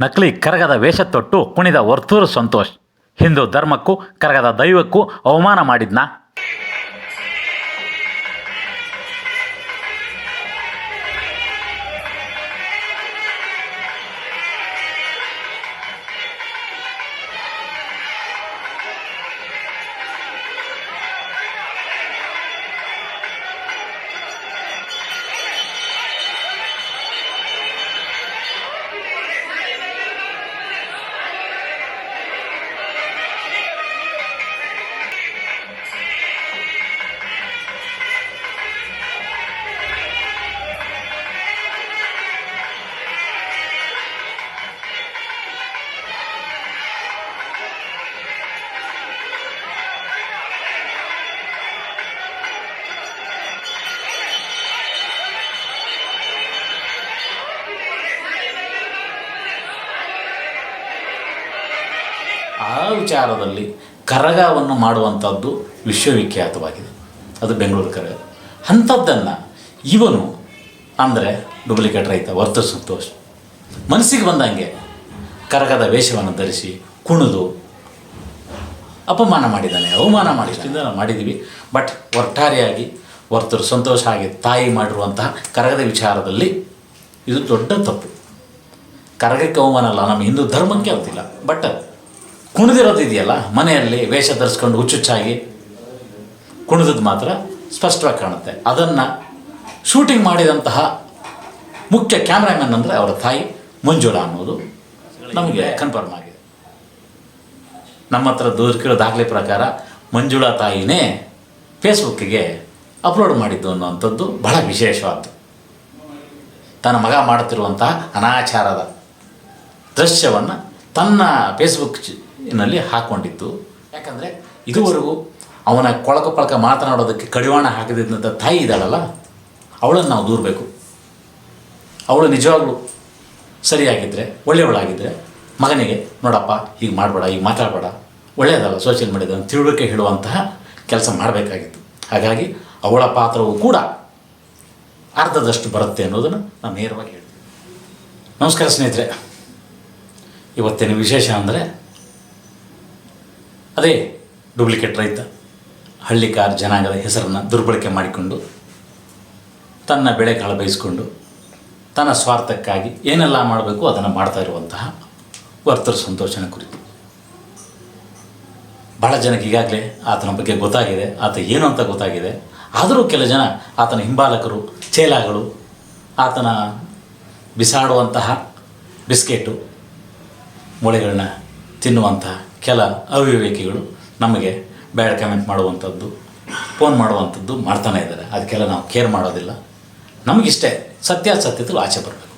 ನಕಲಿ ಕರಗದ ವೇಷ ತೊಟ್ಟು ಕುಣಿದ ವರ್ತೂರು ಸಂತೋಷ್. ಹಿಂದೂ ಧರ್ಮಕ್ಕೂ ಕರಗದ ದೈವಕ್ಕೂ ಅವಮಾನ ಮಾಡಿದ್ನ? ವಿಚಾರದಲ್ಲಿ ಕರಗವನ್ನು ಮಾಡುವಂಥದ್ದು ವಿಶ್ವವಿಖ್ಯಾತವಾಗಿದೆ. ಅದು ಬೆಂಗಳೂರು ಕರಗ. ಅಂಥದ್ದನ್ನು ಇವನು ಅಂದರೆ ಡೂಪ್ಲಿಕೇಟ್ ರೈತ ವರ್ತ ಸಂತೋಷ್. ಮನಸ್ಸಿಗೆ ಬಂದಂಗೆ ಕರಗದ ವೇಷವನ್ನು ಧರಿಸಿ ಕುಣಿದು ಅಪಮಾನ ಮಾಡಿದ್ದಾನೆ ಅವಮಾನ ಮಾಡಿದ್ರಿಂದ ನಾವು ಮಾಡಿದ್ದೀವಿ. ಬಟ್ ಒಟ್ಟಾರೆಯಾಗಿ ವರ್ತರು ಸಂತೋಷ ಆಗಿ ತಾಯಿ ಮಾಡಿರುವಂತಹ ಕರಗದ ವಿಚಾರದಲ್ಲಿ ಇದು ದೊಡ್ಡ ತಪ್ಪು. ಕರಗಕ್ಕೆ ಅವಮಾನ ಅಲ್ಲ ನಮ್ಮ ಹಿಂದೂ ಧರ್ಮಕ್ಕೆ ಅಂತಿಲ್ಲ. ಬಟ್ ಕುಣಿದಿರೋದು ಇದೆಯಲ್ಲ ಮನೆಯಲ್ಲಿ ವೇಷ ಧರಿಸ್ಕೊಂಡು ಹುಚ್ಚುಚ್ಚಾಗಿ ಕುಣಿದದ್ದು ಮಾತ್ರ ಸ್ಪಷ್ಟವಾಗಿ ಕಾಣುತ್ತೆ. ಅದನ್ನು ಶೂಟಿಂಗ್ ಮಾಡಿದಂತಹ ಮುಖ್ಯ ಕ್ಯಾಮ್ರಾಮನ್ ಅಂದರೆ ಅವರ ತಾಯಿ ಮಂಜುಳಾ ಅನ್ನೋದು ನಮಗೆ ಕನ್ಫರ್ಮ್ ಆಗಿದೆ. ನಮ್ಮ ಹತ್ರ ದೂರಕ್ಕಿರೋ ದಾಖಲೆ ಪ್ರಕಾರ ಮಂಜುಳಾ ತಾಯಿನೇ ಫೇಸ್ಬುಕ್ಕಿಗೆ ಅಪ್ಲೋಡ್ ಮಾಡಿದ್ದು ಅನ್ನುವಂಥದ್ದು ಬಹಳ ವಿಶೇಷವಾದ್ದು. ತನ್ನ ಮಗ ಮಾಡುತ್ತಿರುವಂತಹ ಅನಾಚಾರದ ದೃಶ್ಯವನ್ನು ತನ್ನ ಫೇಸ್ಬುಕ್ ನಲ್ಲಿ ಹಾಕ್ಕೊಂಡಿತ್ತು ಯಾಕಂದರೆ ಇದುವರೆಗೂ ಅವನ ಕೊಳಕ ಪಳಕ ಮಾತನಾಡೋದಕ್ಕೆ ಕಡಿವಾಣ ಹಾಕಿದಂಥ ತಾಯಿ ಇದ್ದಾಳಲ್ಲ, ಅವಳನ್ನು ನಾವು ದೂರಬೇಕು. ಅವಳು ನಿಜವಾಗ್ಲೂ ಸರಿಯಾಗಿದ್ದರೆ ಒಳ್ಳೆಯವಳಾಗಿದ್ದರೆ ಮಗನಿಗೆ, ನೋಡಪ್ಪ, ಹೀಗೆ ಮಾಡಬೇಡ ಈಗ ಮಾತಾಡಬೇಡ, ಒಳ್ಳೆಯದಲ್ಲ ಸೋಷಿಯಲ್ ಮೀಡಿಯಾದ ತಿಳುವಳಿಕೆ ಹೇಳುವಂತಹ ಕೆಲಸ ಮಾಡಬೇಕಾಗಿತ್ತು. ಹಾಗಾಗಿ ಅವಳ ಪಾತ್ರವು ಕೂಡ ಅರ್ಧದಷ್ಟು ಬರುತ್ತೆ ಅನ್ನೋದನ್ನು ನಾನು ನೇರವಾಗಿ ಹೇಳ್ತೀನಿ. ನಮಸ್ಕಾರ ಸ್ನೇಹಿತರೆ. ಇವತ್ತಿನ ವಿಶೇಷ ಅಂದರೆ ಅದೇ ಡೂಪ್ಲಿಕೇಟ್ ರೈತ ಹಳ್ಳಿಕಾರ್ ಜನಾಂಗದ ಹೆಸರನ್ನು ದುರ್ಬಳಕೆ ಮಾಡಿಕೊಂಡು ತನ್ನ ಬೆಳೆ ಕಾಳ ಬಯಸಿಕೊಂಡು ತನ್ನ ಸ್ವಾರ್ಥಕ್ಕಾಗಿ ಏನೆಲ್ಲ ಮಾಡಬೇಕು ಅದನ್ನು ಮಾಡ್ತಾ ಇರುವಂತಹ ವರ್ತರ ಸಂತೋಷನ ಕುರಿತು. ಭಾಳ ಜನಕ್ಕೆ ಈಗಾಗಲೇ ಆತನ ಬಗ್ಗೆ ಗೊತ್ತಾಗಿದೆ, ಆತ ಏನು ಅಂತ ಗೊತ್ತಾಗಿದೆ. ಆದರೂ ಕೆಲ ಜನ ಆತನ ಹಿಂಬಾಲಕರು, ಚೇಲಾಗಳು, ಆತನ ಬಿಸಾಡುವಂತಹ ಬಿಸ್ಕೆಟು, ಮೂಳೆಗಳನ್ನ ತಿನ್ನುವಂತಹ ಕೆಲ ಅವಿವೇಕಿಗಳು ನಮಗೆ ಬ್ಯಾಡ್ ಕಮೆಂಟ್ ಮಾಡುವಂಥದ್ದು ಫೋನ್ ಮಾಡುವಂಥದ್ದು ಮಾಡ್ತಾನೆ ಇದ್ದಾರೆ. ಅದಕ್ಕೆಲ್ಲ ನಾವು ಕೇರ್ ಮಾಡೋದಿಲ್ಲ. ನಮಗಿಷ್ಟೇ ಸತ್ಯಾಸತ್ಯತೆಗಳು ಆಚೆ ಬರಬೇಕು.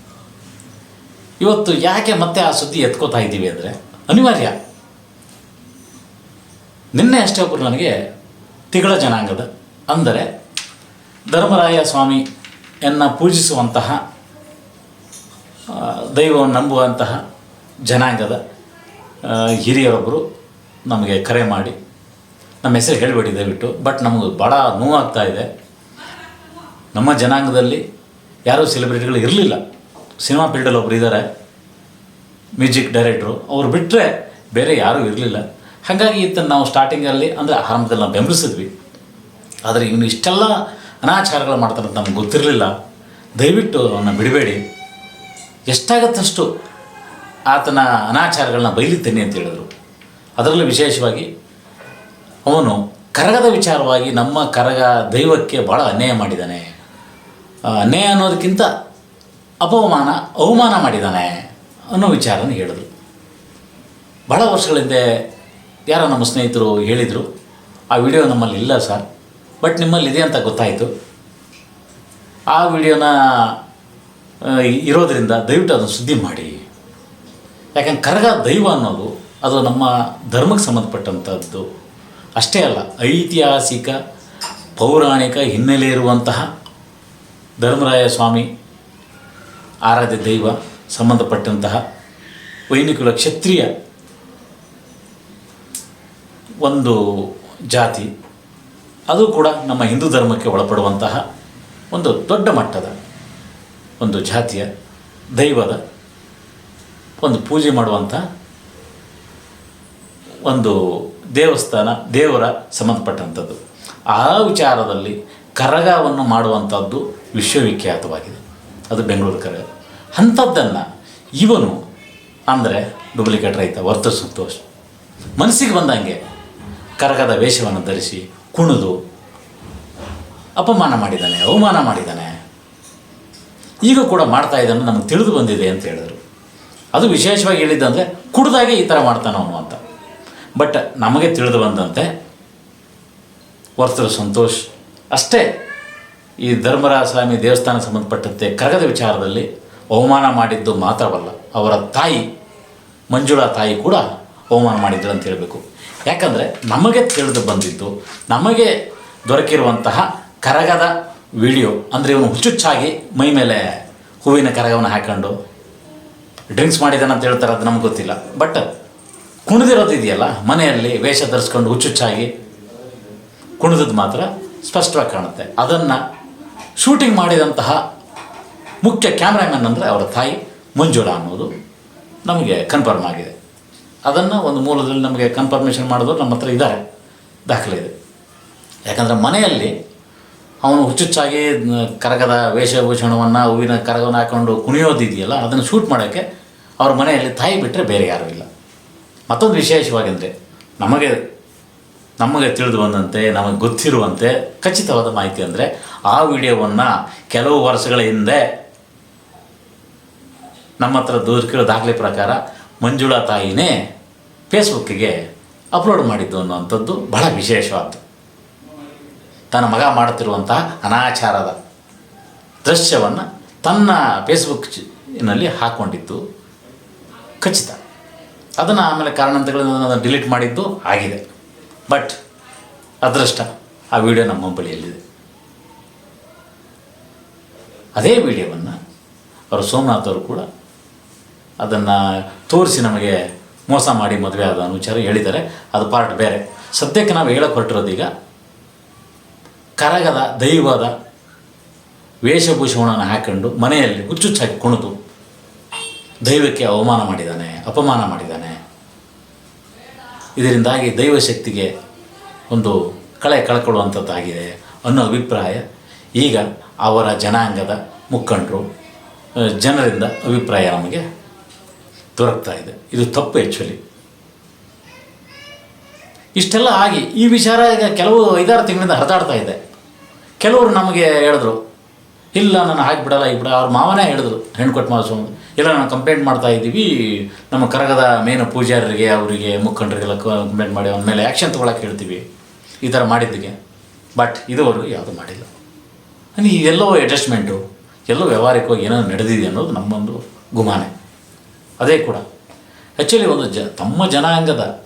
ಇವತ್ತು ಯಾಕೆ ಮತ್ತೆ ಆ ಸುದ್ದಿ ಎತ್ಕೋತಾ ಇದ್ದೀವಿ ಅಂದರೆ ಅನಿವಾರ್ಯ. ನಿನ್ನೆ ಅಷ್ಟೇ ಒಬ್ಬರು ನನಗೆ ತಿಗಳ ಜನಾಂಗದ ಅಂದರೆ ಧರ್ಮರಾಯ ಸ್ವಾಮಿಯನ್ನು ಪೂಜಿಸುವಂತಹ ದೈವವನ್ನು ನಂಬುವಂತಹ ಜನಾಂಗದ ಹಿರಿಯರೊಬ್ಬರು ನಮಗೆ ಕರೆ ಮಾಡಿ, ನಮ್ಮ ಹೆಸರು ಹೇಳಬೇಡಿ ದಯವಿಟ್ಟು ಬಟ್ ನಮಗೆ ಭಾಳ ನೋವಾಗ್ತಾ ಇದೆ. ನಮ್ಮ ಜನಾಂಗದಲ್ಲಿ ಯಾರೂ ಸೆಲೆಬ್ರಿಟಿಗಳು ಇರಲಿಲ್ಲ. ಸಿನಿಮಾ ಫೀಲ್ಡಲ್ಲಿ ಒಬ್ರು ಇದ್ದಾರೆ ಮ್ಯೂಸಿಕ್ ಡೈರೆಕ್ಟ್ರು, ಅವ್ರು ಬಿಟ್ಟರೆ ಬೇರೆ ಯಾರೂ ಇರಲಿಲ್ಲ. ಹಾಗಾಗಿ ಈತನ ನಾವು ಸ್ಟಾರ್ಟಿಂಗಲ್ಲಿ ಅಂದರೆ ಆರಂಭದಲ್ಲಿ ನಾವು ಬೆಂಬಲಿಸಿದ್ವಿ. ಆದರೆ ಇವನು ಇಷ್ಟೆಲ್ಲ ಅನಾಚಾರಗಳು ಮಾಡ್ತಾರಂತ ನಮ್ಗೆ ಗೊತ್ತಿರಲಿಲ್ಲ. ದಯವಿಟ್ಟು ಅವನ್ನ ಬಿಡಬೇಡಿ. ಎಷ್ಟಾಗತ್ತಷ್ಟು ಆತನ ಅನಾಚಾರಗಳನ್ನ ಬೈಲಿದ್ದೇನೆ ಅಂತ ಹೇಳಿದರು. ಅದರಲ್ಲೂ ವಿಶೇಷವಾಗಿ ಅವನು ಕರಗದ ವಿಚಾರವಾಗಿ ನಮ್ಮ ಕರಗ ದೈವಕ್ಕೆ ಭಾಳ ಅನ್ಯಾಯ ಮಾಡಿದ್ದಾನೆ. ಅನ್ಯಾಯ ಅನ್ನೋದಕ್ಕಿಂತ ಅಪಮಾನ, ಅವಮಾನ ಮಾಡಿದ್ದಾನೆ ಅನ್ನೋ ವಿಚಾರನ ಹೇಳಿದರು. ಭಾಳ ವರ್ಷಗಳ ಹಿಂದೆ ಯಾರೋ ನಮ್ಮ ಸ್ನೇಹಿತರು ಹೇಳಿದರು, ಆ ವಿಡಿಯೋ ನಮ್ಮಲ್ಲಿ ಇಲ್ಲ ಸರ್, ಬಟ್ ನಿಮ್ಮಲ್ಲಿ ಇದೆ ಅಂತ ಗೊತ್ತಾಯಿತು. ಆ ವಿಡಿಯೋನ ಇರೋದರಿಂದ ದಯವಿಟ್ಟು ಅದನ್ನು ಸುದ್ದಿ ಮಾಡಿ. ಯಾಕಂದ್ರೆ ಕರಗ ದೈವ ಅನ್ನೋದು ಅದು ನಮ್ಮ ಧರ್ಮಕ್ಕೆ ಸಂಬಂಧಪಟ್ಟಂಥದ್ದು. ಅಷ್ಟೇ ಅಲ್ಲ, ಐತಿಹಾಸಿಕ, ಪೌರಾಣಿಕ ಹಿನ್ನೆಲೆ ಇರುವಂತಹ ಧರ್ಮರಾಯ ಸ್ವಾಮಿ ಆರಾಧ್ಯ ದೈವ ಸಂಬಂಧಪಟ್ಟಂತಹ ವೈನಿಕುಲ ಕ್ಷತ್ರಿಯ ಒಂದು ಜಾತಿ, ಅದು ಕೂಡ ನಮ್ಮ ಹಿಂದೂ ಧರ್ಮಕ್ಕೆ ಒಳಪಡುವಂತಹ ಒಂದು ದೊಡ್ಡ ಮಟ್ಟದ ಒಂದು ಜಾತಿಯ ದೈವದ ಒಂದು ಪೂಜೆ ಮಾಡುವಂಥ ಒಂದು ದೇವಸ್ಥಾನ, ದೇವರ ಸಂಬಂಧಪಟ್ಟಂಥದ್ದು. ಆ ವಿಚಾರದಲ್ಲಿ ಕರಗವನ್ನು ಮಾಡುವಂಥದ್ದು ವಿಶ್ವವಿಖ್ಯಾತವಾಗಿದೆ. ಅದು ಬೆಂಗಳೂರು ಕರಗ. ಅಂಥದ್ದನ್ನು ಇವನು ಅಂದರೆ ಡೂಪ್ಲಿಕೇಟ್ ರೈತ ವರ್ತ ಸಂತೋಷ್ ಮನಸ್ಸಿಗೆ ಬಂದಂಗೆ ಕರಗದ ವೇಷವನ್ನು ಧರಿಸಿ ಕುಣಿದು ಅಪಮಾನ ಮಾಡಿದ್ದಾನೆ, ಅವಮಾನ ಮಾಡಿದ್ದಾನೆ. ಈಗ ಕೂಡ ಮಾಡ್ತಾ ಇದ್ದಾನೆ ನಮಗೆ ತಿಳಿದು ಬಂದಿದೆ ಅಂತ ಹೇಳಿದರು. ಅದು ವಿಶೇಷವಾಗಿ ಹೇಳಿದ್ದಂದರೆ ಕುಡ್ದಾಗೆ ಈ ಥರ ಮಾಡ್ತಾನೆ ಅವನು ಅಂತ. ಬಟ್ ನಮಗೆ ತಿಳಿದು ಬಂದಂತೆ ವರ್ತೃ ಸಂತೋಷ್ ಅಷ್ಟೇ ಈ ಧರ್ಮರಾಜ ಸ್ವಾಮಿ ದೇವಸ್ಥಾನ ಸಂಬಂಧಪಟ್ಟಂತೆ ಕರಗದ ವಿಚಾರದಲ್ಲಿ ಅವಮಾನ ಮಾಡಿದ್ದು ಮಾತ್ರವಲ್ಲ, ಅವರ ತಾಯಿ, ಮಂಜುಳಾ ತಾಯಿ ಕೂಡ ಅವಮಾನ ಮಾಡಿದ್ರು ಅಂತ ಹೇಳಬೇಕು. ಯಾಕಂದರೆ ನಮಗೆ ತಿಳಿದು ಬಂದಿದ್ದು, ನಮಗೆ ದೊರಕಿರುವಂತಹ ಕರಗದ ವಿಡಿಯೋ, ಅಂದರೆ ಇವನು ಹುಚ್ಚುಚ್ಚಾಗಿ ಮೈ ಮೇಲೆ ಹೂವಿನ ಕರಗವನ್ನು ಹಾಕೊಂಡು ಡ್ರಿಂಕ್ಸ್ ಮಾಡಿದಾನೆ ಅಂತ ಹೇಳ್ತಾರೆ ಅದು ನಮ್ಗೆ ಗೊತ್ತಿಲ್ಲ. ಬಟ್ ಕುಣಿದಿರೋದು ಇದೆಯಲ್ಲ, ಮನೆಯಲ್ಲಿ ವೇಷ ಧರಿಸ್ಕೊಂಡು ಹುಚ್ಚುಚ್ಚಾಗಿ ಕುಣಿದದ್ದು ಮಾತ್ರ ಸ್ಪಷ್ಟವಾಗಿ ಕಾಣುತ್ತೆ. ಅದನ್ನು ಶೂಟಿಂಗ್ ಮಾಡಿದಂತಹ ಮುಖ್ಯ ಕ್ಯಾಮ್ರಾಮನ್ ಅಂದರೆ ಅವರ ತಾಯಿ ಮಂಜುಳಾ ಅನ್ನೋದು ನಮಗೆ ಕನ್ಫರ್ಮ್ ಆಗಿದೆ. ಅದನ್ನು ಒಂದು ಮೂಲದಲ್ಲಿ ನಮಗೆ ಕನ್ಫರ್ಮೇಷನ್ ಮಾಡೋದು ನಮ್ಮ ಹತ್ರ ಇದ್ದಾರೆ, ದಾಖಲೆ ಇದೆ. ಯಾಕಂದರೆ ಮನೆಯಲ್ಲಿ ಅವನು ಹುಚ್ಚುಚ್ಚಾಗಿ ಕರಗದ ವೇಷಭೂಷಣವನ್ನು, ಹೂವಿನ ಕರಗವನ್ನು ಹಾಕೊಂಡು ಕುಣಿಯೋದಿದೆಯಲ್ಲ, ಅದನ್ನು ಶೂಟ್ ಮಾಡೋಕ್ಕೆ ಅವ್ರ ಮನೆಯಲ್ಲಿ ತಾಯಿ ಬಿಟ್ಟರೆ ಬೇರೆ ಯಾರೂ ಇಲ್ಲ. ಮತ್ತೊಂದು ವಿಶೇಷವಾಗಿ ಅಂದರೆ ನಮಗೆ ನಮಗೆ ತಿಳಿದು ಬಂದಂತೆ, ನಮಗೆ ಗೊತ್ತಿರುವಂತೆ ಖಚಿತವಾದ ಮಾಹಿತಿ ಅಂದರೆ ಆ ವಿಡಿಯೋವನ್ನು ಕೆಲವು ವರ್ಷಗಳ ಹಿಂದೆ ನಮ್ಮ ಹತ್ರ ದೂರಕಿರೋ ದಾಖಲೆ ಪ್ರಕಾರ ಮಂಜುಳಾ ತಾಯಿನೇ ಫೇಸ್ಬುಕ್ಕಿಗೆ ಅಪ್ಲೋಡ್ ಮಾಡಿದ್ದು ಅನ್ನುವಂಥದ್ದು ಬಹಳ ವಿಶೇಷವಾದ್ದು. ತನ್ನ ಮಗ ಮಾಡುತ್ತಿರುವಂತಹ ಅನಾಚಾರದ ದೃಶ್ಯವನ್ನು ತನ್ನ ಫೇಸ್ಬುಕ್ನಲ್ಲಿ ಹಾಕ್ಕೊಂಡಿದ್ದು ಖಚಿತ. ಅದನ್ನು ಆಮೇಲೆ ಕಾರಣಾಂತರಗಳಿಂದ ಡಿಲೀಟ್ ಮಾಡಿದ್ದು ಆಗಿದೆ. ಬಟ್ ಅದೃಷ್ಟ ಆ ವಿಡಿಯೋ ನಮ್ಮ ಬಳಿಯಲ್ಲಿದೆ ಅದೇ ವಿಡಿಯೋವನ್ನು ಅವರು ಸೋಮನಾಥ್ ಅವರು ಕೂಡ ಅದನ್ನು ತೋರಿಸಿ ನಮಗೆ ಮೋಸ ಮಾಡಿ ಮದುವೆ ಆದ ವಿಚಾರ ಹೇಳಿದ್ದಾರೆ. ಅದು ಪಾರ್ಟ್ ಬೇರೆ. ಸದ್ಯಕ್ಕೆ ನಾವು ಹೇಳಕ್ಕೆ ಹೊರಟಿರೋದೀಗ ಕರಗದ ದೈವದ ವೇಷಭೂಷಣವನ್ನು ಹಾಕೊಂಡು ಮನೆಯಲ್ಲಿ ಹುಚ್ಚುಚ್ಚಾಗಿ ಕುಣಿದು ದೈವಕ್ಕೆ ಅವಮಾನ ಮಾಡಿದ್ದಾನೆ, ಅಪಮಾನ ಮಾಡಿದ್ದಾನೆ. ಇದರಿಂದಾಗಿ ದೈವಶಕ್ತಿಗೆ ಒಂದು ಕಳೆ ಕಳ್ಕೊಳ್ಳುವಂಥದ್ದಾಗಿದೆ ಅನ್ನೋ ಅಭಿಪ್ರಾಯ. ಈಗ ಅವರ ಜನಾಂಗದ ಮುಖಂಡರು ಜನರಿಂದ ಅಭಿಪ್ರಾಯ ನಮಗೆ ದೊರಕ್ತಾ ಇದೆ. ಇದು ತಪ್ಪು ಆ್ಯಕ್ಚುಲಿ ಇಷ್ಟೆಲ್ಲ ಆಗಿ ಈ ವಿಚಾರ ಈಗ ಕೆಲವು ಐದಾರು ತಿಂಗಳಿಂದ ಹರಿದಾಡ್ತಾ ಇದೆ. ಕೆಲವರು ನಮಗೆ ಹೇಳಿದ್ರು, ಇಲ್ಲ ನಾನು ಹಾಕಿಬಿಡಲ್ಲ ಈಗ ಬಿಡ. ಅವ್ರ ಮಾವನೇ ಹೇಳಿದ್ರು, ಹೆಣ್ಣು ಕೊಟ್ಟು ಇಲ್ಲ ನಾವು ಕಂಪ್ಲೇಂಟ್ ಮಾಡ್ತಾ ಇದ್ದೀವಿ. ನಮ್ಮ ಕರಗದ ಮೇನ್ ಪೂಜಾರರಿಗೆ, ಅವರಿಗೆ, ಮುಖಂಡರಿಗೆಲ್ಲ ಕಂಪ್ಲೇಂಟ್ ಮಾಡಿ ಅವನ ಮೇಲೆ ಆ್ಯಕ್ಷನ್ ತೊಗೊಳಕ್ಕೆ ಹೇಳ್ತೀವಿ. ಈ ಥರ ಮಾಡಿದ್ದಕ್ಕೆ. ಬಟ್ ಇದುವರೆಗೂ ಯಾವುದೂ ಮಾಡಿಲ್ಲ. ಅಂದರೆ ಎಲ್ಲೋ ಅಡ್ಜಸ್ಟ್ಮೆಂಟು ಎಲ್ಲೋ ವ್ಯವಹಾರಿಕವಾಗಿ ಏನೋ ನಡೆದಿದೆ ಅನ್ನೋದು ನಮ್ಮೊಂದು ಗುಮಾನೆ. ಅದೇ ಕೂಡ. ಆ್ಯಕ್ಚುಲಿ ಒಂದು ಜ ತಮ್ಮ ಜನಾಂಗದ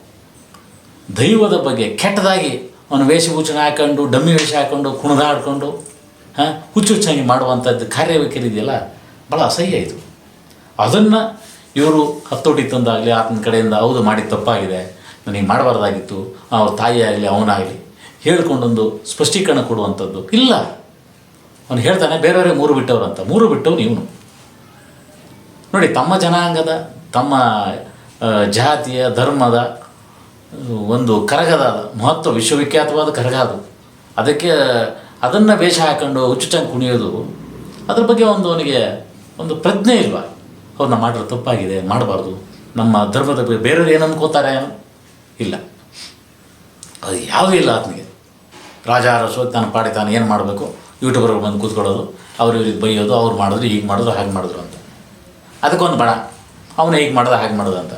ದೈವದ ಬಗ್ಗೆ ಕೆಟ್ಟದಾಗಿ ಅವನು ವೇಷಭೂಷಣ ಹಾಕೊಂಡು, ಡಮ್ಮಿ ವೇಷ ಹಾಕೊಂಡು, ಕುಣಿದಾಡ್ಕೊಂಡು, ಹಾಂ, ಹುಚ್ಚು ಹುಚ್ಚಾಗಿ ಮಾಡುವಂಥದ್ದು ಕಾರ್ಯವೈಖರಿ ಇದೆಯಲ್ಲ? ಭಾಳ ಅಸಹ್ಯ ಇದು. ಅದನ್ನು ಇವರು ಹತ್ತೋಟಿ ತಂದಾಗಲಿ, ಆತನ ಕಡೆಯಿಂದ ಹೌದು ಮಾಡಿದ ತಪ್ಪಾಗಿದೆ, ನನಗೆ ಮಾಡಬಾರ್ದಾಗಿತ್ತು, ಅವ್ರ ತಾಯಿ ಆಗಲಿ ಅವನಾಗಲಿ ಹೇಳ್ಕೊಂಡೊಂದು ಸ್ಪಷ್ಟೀಕರಣ ಕೊಡುವಂಥದ್ದು ಇಲ್ಲ. ಅವನು ಹೇಳ್ತಾನೆ, ಬೇರೆಯವರೇ ಮೂರು ಬಿಟ್ಟವ್ರು ಅಂತ ಮೂರು ಬಿಟ್ಟವನು ಇವನು ನೋಡಿ, ತಮ್ಮ ಜನಾಂಗದ, ತಮ್ಮ ಜಾತಿಯ, ಧರ್ಮದ ಒಂದು ಕರಗದ, ಮಹತ್ವ ವಿಶ್ವವಿಖ್ಯಾತವಾದ ಕರಗ ಅದು. ಅದಕ್ಕೆ, ಅದನ್ನು ವೇಷ ಹಾಕೊಂಡು ಹುಚ್ಚುಚಂಗೆ ಕುಣಿಯೋದು, ಅದ್ರ ಬಗ್ಗೆ ಒಂದು ಅವನಿಗೆ ಒಂದು ಪ್ರಜ್ಞೆ ಇಲ್ವಾ? ಅವ್ರನ್ನ ಮಾಡಿರೋ ತಪ್ಪಾಗಿದೆ, ಮಾಡಬಾರ್ದು. ನಮ್ಮ ಧರ್ಮದ ಬೇರೆಯವ್ರು ಏನು ಅನ್ಕೋತಾರೆ? ಇಲ್ಲ. ಅದು ಯಾವುದೂ ಇಲ್ಲ ಆತನಿಗೆ ರಾಜ ರಸೋ ತಾನು ಪಾಡಿ ತಾನು ಏನು ಮಾಡಬೇಕು? ಯೂಟ್ಯೂಬರ್ಗಳು ಬಂದು ಕೂತ್ಕೊಳ್ಳೋದು. ಅವ್ರು ಇವ್ರಿಗೆ ಬೈಯೋದು, ಅವ್ರು ಮಾಡಿದ್ರು, ಹೀಗೆ ಮಾಡಿದ್ರು, ಹಾಗೆ ಮಾಡಿದ್ರು ಅಂತ. ಅದಕ್ಕೊಂದು ಬಣ ಅವನು ಹೀಗೆ ಮಾಡೋದು, ಹಾಗೆ ಮಾಡೋದು ಅಂತ.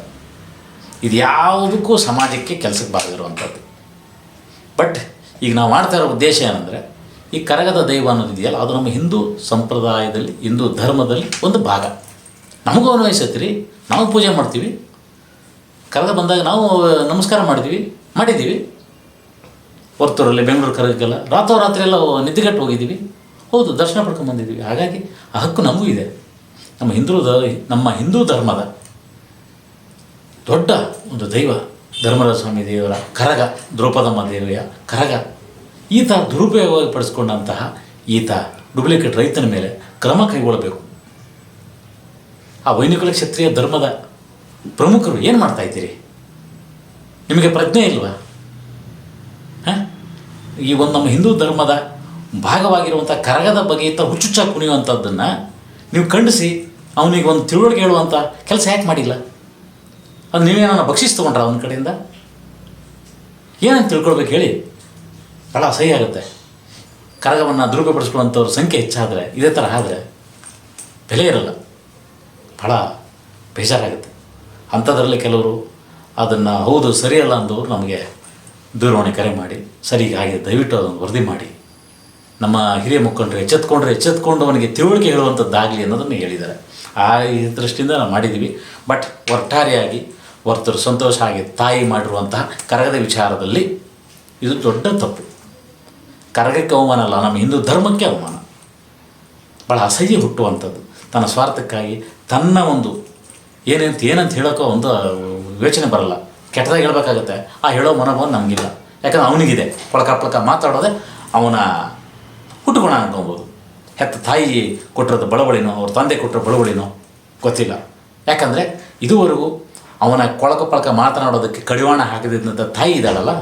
ಇದು ಯಾವುದಕ್ಕೂ ಸಮಾಜಕ್ಕೆ ಕೆಲಸಕ್ಕೆ ಬಾರದಿರುವಂಥದ್ದು. ಬಟ್ ಈಗ ನಾವು ಮಾಡ್ತಾ ಇರೋ ಉದ್ದೇಶ ಏನಂದರೆ, ಈ ಕರಗದ ದೈವ ಅನ್ನೋದು ಇದೆಯಲ್ಲ ಅದು ನಮ್ಮ ಹಿಂದೂ ಸಂಪ್ರದಾಯದಲ್ಲಿ, ಹಿಂದೂ ಧರ್ಮದಲ್ಲಿ ಒಂದು ಭಾಗ. ನಮಗೂ ಅನ್ವಯಿಸತ್ತೆ ರೀ ನಾವು ಪೂಜೆ ಮಾಡ್ತೀವಿ ಕರಗ ಬಂದಾಗ ನಾವು ನಮಸ್ಕಾರ ಮಾಡಿದ್ವಿ, ಮಾಡಿದ್ದೀವಿ. ಹೊರ್ತೂರಲ್ಲಿ ಬೆಂಗಳೂರು ಕರಗಕ್ಕೆಲ್ಲ ರಾತ್ರೋರಾತ್ರಿ ಎಲ್ಲ ನಿದ್ದೆಗಟ್ಟು ಹೋಗಿದ್ದೀವಿ. ಹೌದು, ದರ್ಶನ ಪಡ್ಕೊಂಡು ಬಂದಿದ್ದೀವಿ. ಹಾಗಾಗಿ, ಆ ಹಕ್ಕು ನಮಗೂ ಇದೆ. ನಮ್ಮ ಹಿಂದೂ ದ, ನಮ್ಮ ಹಿಂದೂ ಧರ್ಮದ ದೊಡ್ಡ ಒಂದು ದೈವ, ಧರ್ಮರಾಜ ಸ್ವಾಮಿ ದೇವರ ಕರಗ, ದ್ರೌಪದಮ್ಮ ದೇವಿಯ ಕರಗ, ಈತ ದುರುಪಯೋಗಪಡಿಸಿಕೊಂಡಂತಹ ಪಡಿಸ್ಕೊಂಡಂತಹ ಈತ ಡುಪ್ಲಿಕೇಟ್ ರೈತನ ಮೇಲೆ ಕ್ರಮ ಕೈಗೊಳ್ಳಬೇಕು. ಆ ವೈನಿಕುಲ ಕ್ಷತ್ರಿಯ ಧರ್ಮದ ಪ್ರಮುಖರು ಏನು ಮಾಡ್ತಾ ಇದ್ದೀರಿ? ನಿಮಗೆ ಪ್ರಜ್ಞೆ ಇಲ್ವಾ? ಹಾಂ? ಈ ಒಂದು ನಮ್ಮ ಹಿಂದೂ ಧರ್ಮದ ಭಾಗವಾಗಿರುವಂಥ ಕರಗದ ಬಗ್ಗೆ ಹುಚ್ಚುಚ್ಚ ಕುಣಿಯುವಂಥದ್ದನ್ನು ನೀವು ಖಂಡಿಸಿ ಅವನಿಗೆ ಒಂದು ತಿಳುವಳಿಕೆ ಹೇಳುವಂಥ ಕೆಲಸ ಯಾಕೆ ಮಾಡಿಲ್ಲ? ಅದು ನೀವೇನೋ ಬಕ್ಷಿಸ್ ತೊಗೊಂಡ್ರ ಅವನ ಕಡೆಯಿಂದ? ಏನಂತ ತಿಳ್ಕೊಳ್ಬೇಕು ಹೇಳಿ? ಭಾಳ ಸಹಿ ಆಗುತ್ತೆ. ಕರಗವನ್ನು ದುರುಪಯೋಗಪಡಿಸ್ಕೊಳ್ಳುವಂಥವ್ರ ಸಂಖ್ಯೆ ಹೆಚ್ಚಾದರೆ, ಇದೇ ಥರ ಆದರೆ ಬೆಲೆ ಇರಲ್ಲ. ಭಾಳ ಬೇಜಾರಾಗುತ್ತೆ. ಅಂಥದ್ರಲ್ಲಿ ಕೆಲವರು ಅದನ್ನು ಹೌದು, ಸರಿಯಲ್ಲ ಅಂದವರು ನಮಗೆ ದೂರವಾಣಿ ಕರೆ ಮಾಡಿ, ಸರಿ ಹಾಗೆ ದಯವಿಟ್ಟು ಅದನ್ನು ವರದಿ ಮಾಡಿ. ನಮ್ಮ ಹಿರಿಯ ಮುಖಂಡರು ಎಚ್ಚೆತ್ಕೊಂಡ್ರೆ ಎಚ್ಚೆತ್ಕೊಂಡು ಅವನಿಗೆ ತಿಳುವಳಿಕೆ ಹೇಳುವಂಥದ್ದಾಗಲಿ ಅನ್ನೋದನ್ನು ಹೇಳಿದ್ದಾರೆ. ಆ ಈ ದೃಷ್ಟಿಯಿಂದ ನಾವು ಮಾಡಿದ್ದೀವಿ. ಬಟ್ ಒಟ್ಟಾರೆಯಾಗಿ ವರ್ತರು ಸಂತೋಷ ಆಗಿ ತಾಯಿ ಮಾಡಿರುವಂತಹ ಕರಗದ ವಿಚಾರದಲ್ಲಿ ಇದು ದೊಡ್ಡ ತಪ್ಪು. ಕರಗಕ್ಕೆ ಅವಮಾನ ಅಲ್ಲ, ನಮ್ಮ ಹಿಂದೂ ಧರ್ಮಕ್ಕೆ ಅವಮಾನ. ಭಾಳ ಅಸಹ್ಯ ಹುಟ್ಟುವಂಥದ್ದು. ತನ್ನ ಸ್ವಾರ್ಥಕ್ಕಾಗಿ ತನ್ನ ಒಂದು ಏನಂತ ಏನಂತ ಹೇಳೋಕ್ಕೋ ಒಂದು ಯೋಚನೆ ಬರಲ್ಲ. ಕೆಟ್ಟದಾಗಿ ಹೇಳಬೇಕಾಗುತ್ತೆ. ಆ ಹೇಳೋ ಮನೋಭಾವ ನಮಗಿಲ್ಲ. ಯಾಕಂದ್ರೆ ಅವನಿಗಿದೆ. ಪಳಕ ಪಳಕ ಮಾತಾಡೋದೆ ಅವನ ಹುಟ್ಟುಗುಣ ಅನ್ಕೊಬೋದು. ಹೆತ್ತ ತಾಯಿ ಕೊಟ್ಟಿರೋದು ಬಳವಳಿನೋ, ಅವ್ರ ತಂದೆ ಕೊಟ್ಟಿರೋ ಬಳವಳಿನೋ ಗೊತ್ತಿಲ್ಲ. ಯಾಕಂದರೆ ಇದುವರೆಗೂ ಅವನ ಕೊಳಕ ಪಳಕ ಮಾತನಾಡೋದಕ್ಕೆ ಕಡಿವಾಣ ಹಾಕಿದಂಥ ತಾಯಿ ಇದ್ದಾಳಲ್ಲ,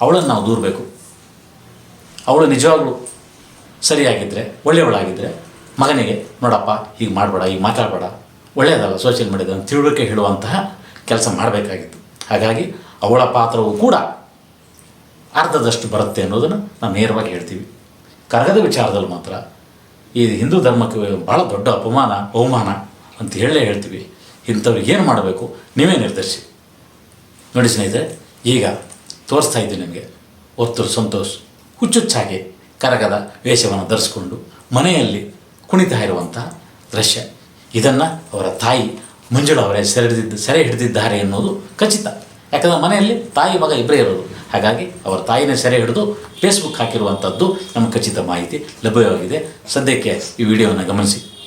ಅವಳನ್ನು ನಾವು ದೂರಬೇಕು. ಅವಳು ನಿಜವಾಗ್ಲೂ ಸರಿಯಾಗಿದ್ದರೆ ಒಳ್ಳೆಯವಳಾಗಿದ್ದರೆ ಮಗನಿಗೆ, ನೋಡಪ್ಪ, ಹೀಗೆ ಮಾಡಬೇಡ ಈಗ ಮಾತಾಡಬೇಡ. ಒಳ್ಳೆಯದಲ್ಲ ಸೋಷಿಯಲ್ ಮೀಡಿಯಾದ ತಿಳುವಳಿಕೆ ಹೇಳುವಂತಹ ಕೆಲಸ ಮಾಡಬೇಕಾಗಿತ್ತು. ಹಾಗಾಗಿ ಅವಳ ಪಾತ್ರವು ಕೂಡ ಅರ್ಧದಷ್ಟು ಬರುತ್ತೆ ಅನ್ನೋದನ್ನು ನಾವು ನೇರವಾಗಿ ಹೇಳ್ತೀವಿ. ಕರಗದ ವಿಚಾರದಲ್ಲಿ ಮಾತ್ರ ಈ ಹಿಂದೂ ಧರ್ಮಕ್ಕೆ ಭಾಳ ದೊಡ್ಡ ಅಪಮಾನ, ಅವಮಾನ ಅಂತ ಹೇಳೇ ಹೇಳ್ತೀವಿ. ಇಂಥವ್ರಿಗೆ ಏನು ಮಾಡಬೇಕು ನೀವೇ ನಿರ್ಧರಿಸಿ. ನೋಡಿ ಸ್ನೇಹಿತರೆ, ಈಗ ತೋರಿಸ್ತಾ ಇದ್ದೀನಿ ನಿಮಗೆ. ಒತ್ತೂರು ಸಂತೋಷ್ ಹುಚ್ಚುಚ್ಚಾಗಿ ಕರಗದ ವೇಷವನ್ನು ಧರಿಸ್ಕೊಂಡು ಮನೆಯಲ್ಲಿ ಕುಣಿತಾ ಇರುವಂಥ ದೃಶ್ಯ. ಇದನ್ನು ಅವರ ತಾಯಿ ಮಂಜುಳ ಅವರೇ ಸೆರೆ ಹಿಡಿದಿದ್ದ ಸೆರೆ ಹಿಡಿದಿದ್ದಾರೆ ಎನ್ನುವುದು ಖಚಿತ. ಯಾಕಂದರೆ ಮನೆಯಲ್ಲಿ ತಾಯಿ ಮಗ ಇಬ್ಬರೇ ಇರೋದು. ಹಾಗಾಗಿ ಅವರ ತಾಯಿನೇ ಸೆರೆ ಹಿಡಿದು ಫೇಸ್ಬುಕ್ ಹಾಕಿರುವಂಥದ್ದು ನಮ್ಮ ಖಚಿತ ಮಾಹಿತಿ ಲಭ್ಯವಾಗಿದೆ. ಸದ್ಯಕ್ಕೆ ಈ ವಿಡಿಯೋವನ್ನು ಗಮನಿಸಿ.